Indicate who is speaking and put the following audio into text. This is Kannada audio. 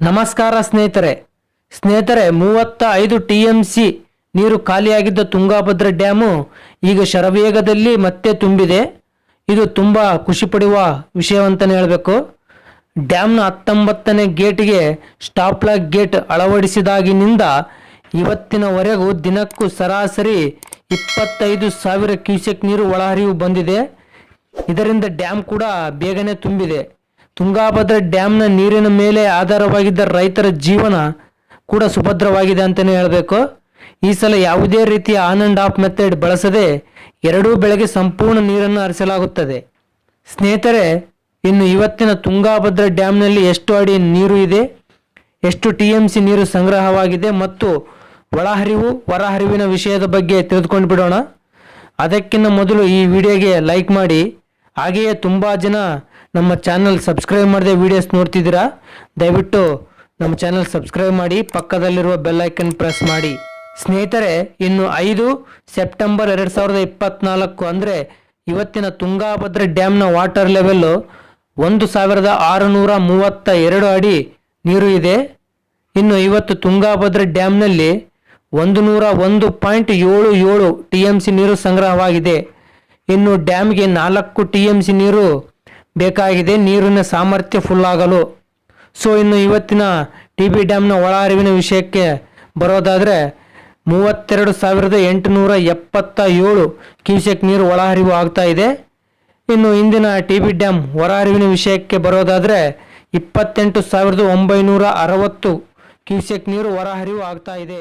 Speaker 1: ನಮಸ್ಕಾರ ಸ್ನೇಹಿತರೆ. ಸ್ನೇಹಿತರೆ ಮೂವತ್ತ ಐದು ಟಿ ಎಂ ಸಿ ನೀರು ಖಾಲಿಯಾಗಿದ್ದ ತುಂಗಾಭದ್ರಾ ಡ್ಯಾಮು ಈಗ ಶರವೇಗದಲ್ಲಿ ಮತ್ತೆ ತುಂಬಿದೆ. ಇದು ತುಂಬ ಖುಷಿ ಪಡುವ ವಿಷಯವಂತಲೇ ಹೇಳಬೇಕು. ಡ್ಯಾಮ್ನ ಹತ್ತೊಂಬತ್ತನೇ ಗೇಟ್ಗೆ ಸ್ಟಾಪ್ಲಾಕ್ ಗೇಟ್ ಅಳವಡಿಸಿದಾಗಿನಿಂದ ಇವತ್ತಿನವರೆಗೂ ದಿನಕ್ಕೂ ಸರಾಸರಿ ಇಪ್ಪತ್ತೈದು ಸಾವಿರ ಕ್ಯೂಸೆಕ್ ನೀರು ಒಳಹರಿವು ಬಂದಿದೆ. ಇದರಿಂದ ಡ್ಯಾಮ್ ಕೂಡ ಬೇಗನೆ ತುಂಬಿದೆ. ತುಂಗಾಭದ್ರಾ ಡ್ಯಾಮ್ನ ನೀರಿನ ಮೇಲೆ ಆಧಾರವಾಗಿದ್ದ ರೈತರ ಜೀವನ ಕೂಡ ಸುಭದ್ರವಾಗಿದೆ ಅಂತಲೇ ಹೇಳಬೇಕು. ಈ ಸಲ ಯಾವುದೇ ರೀತಿಯ ಆನ್ ಅಂಡ್ ಆಫ್ ಮೆಥಡ್ ಬಳಸದೆ ಎರಡೂ ಬೆಳೆಗೆ ಸಂಪೂರ್ಣ ನೀರನ್ನು ಹರಿಸಲಾಗುತ್ತದೆ. ಸ್ನೇಹಿತರೆ, ಇನ್ನು ಇವತ್ತಿನ ತುಂಗಾಭದ್ರಾ ಡ್ಯಾಮ್ನಲ್ಲಿ ಎಷ್ಟು ಅಡಿ ನೀರು ಇದೆ? ಎಷ್ಟು ಟಿ ಎಂ ಸಿ ನೀರು ಸಂಗ್ರಹವಾಗಿದೆ? ಮತ್ತು ಒಳಹರಿವು, ಹೊರಹರಿವಿನ ವಿಷಯದ ಬಗ್ಗೆ ತಿಳಿದುಕೊಂಡು ಬಿಡೋಣ. ಅದಕ್ಕಿಂತ ಮೊದಲು ಈ ವಿಡಿಯೋಗೆ ಲೈಕ್ ಮಾಡಿ ಹಾಗೆಯೇ ತುಂಬ ಜನ ನಮ್ಮ ಚಾನಲ್ ಸಬ್ಸ್ಕ್ರೈಬ್ ಮಾಡದೆ ವಿಡಿಯೋಸ್ ನೋಡ್ತಿದ್ದೀರಾ? ದಯವಿಟ್ಟು ನಮ್ಮ ಚಾನಲ್ ಸಬ್ಸ್ಕ್ರೈಬ್ ಮಾಡಿ, ಪಕ್ಕದಲ್ಲಿರುವ ಬೆಲ್ ಐಕನ್ ಪ್ರೆಸ್ ಮಾಡಿ. ಸ್ನೇಹಿತರೆ, ಇನ್ನು ಐದು ಸೆಪ್ಟೆಂಬರ್ ಎರಡು ಸಾವಿರದ ಇಪ್ಪತ್ನಾಲ್ಕು ಅಂದರೆ ಇವತ್ತಿನ ತುಂಗಾಭದ್ರ ಡ್ಯಾಮ್ನ ವಾಟರ್ ಲೆವೆಲ್ಲು ಒಂದು ಸಾವಿರದ ಆರುನೂರ ಮೂವತ್ತ ಎರಡು ಅಡಿ ನೀರು ಇದೆ. ಇನ್ನು ಇವತ್ತು ತುಂಗಾಭದ್ರ ಡ್ಯಾಮ್ನಲ್ಲಿ ಒಂದು ನೂರ ಒಂದು ಪಾಯಿಂಟ್ ಏಳು ಏಳು ಟಿ ಎಂ ಸಿ ನೀರು ಸಂಗ್ರಹವಾಗಿದೆ. ಇನ್ನು ಡ್ಯಾಮ್ಗೆ ನಾಲ್ಕು ಟಿ ಎಂ ಸಿ ನೀರು ಬೇಕಾಗಿದೆ. ನೀರಿನ ಸಾಮರ್ಥ್ಯ ಫುಲ್ ಆಗಲು. ಸೊ ಇನ್ನು ಇವತ್ತಿನ ಟಿ ಬಿ ಡ್ಯಾಮ್ನ ಒಳಹರಿವಿನ ವಿಷಯಕ್ಕೆ ಬರೋದಾದರೆ ಮೂವತ್ತೆರಡು ಸಾವಿರದ ಎಂಟುನೂರ ಎಪ್ಪತ್ತ ಏಳು ಕ್ಯೂಸೆಕ್ ನೀರು ಒಳಹರಿವು ಆಗ್ತಾ ಇದೆ. ಇನ್ನು ಇಂದಿನ ಟಿ ಬಿ ಡ್ಯಾಮ್ ಹೊರಹರಿವಿನ ವಿಷಯಕ್ಕೆ ಬರೋದಾದರೆ ಇಪ್ಪತ್ತೆಂಟು ಸಾವಿರದ ಒಂಬೈನೂರ ಅರವತ್ತು ಕ್ಯೂಸೆಕ್ ನೀರು ಹೊರಹರಿವು ಆಗ್ತಾ ಇದೆ.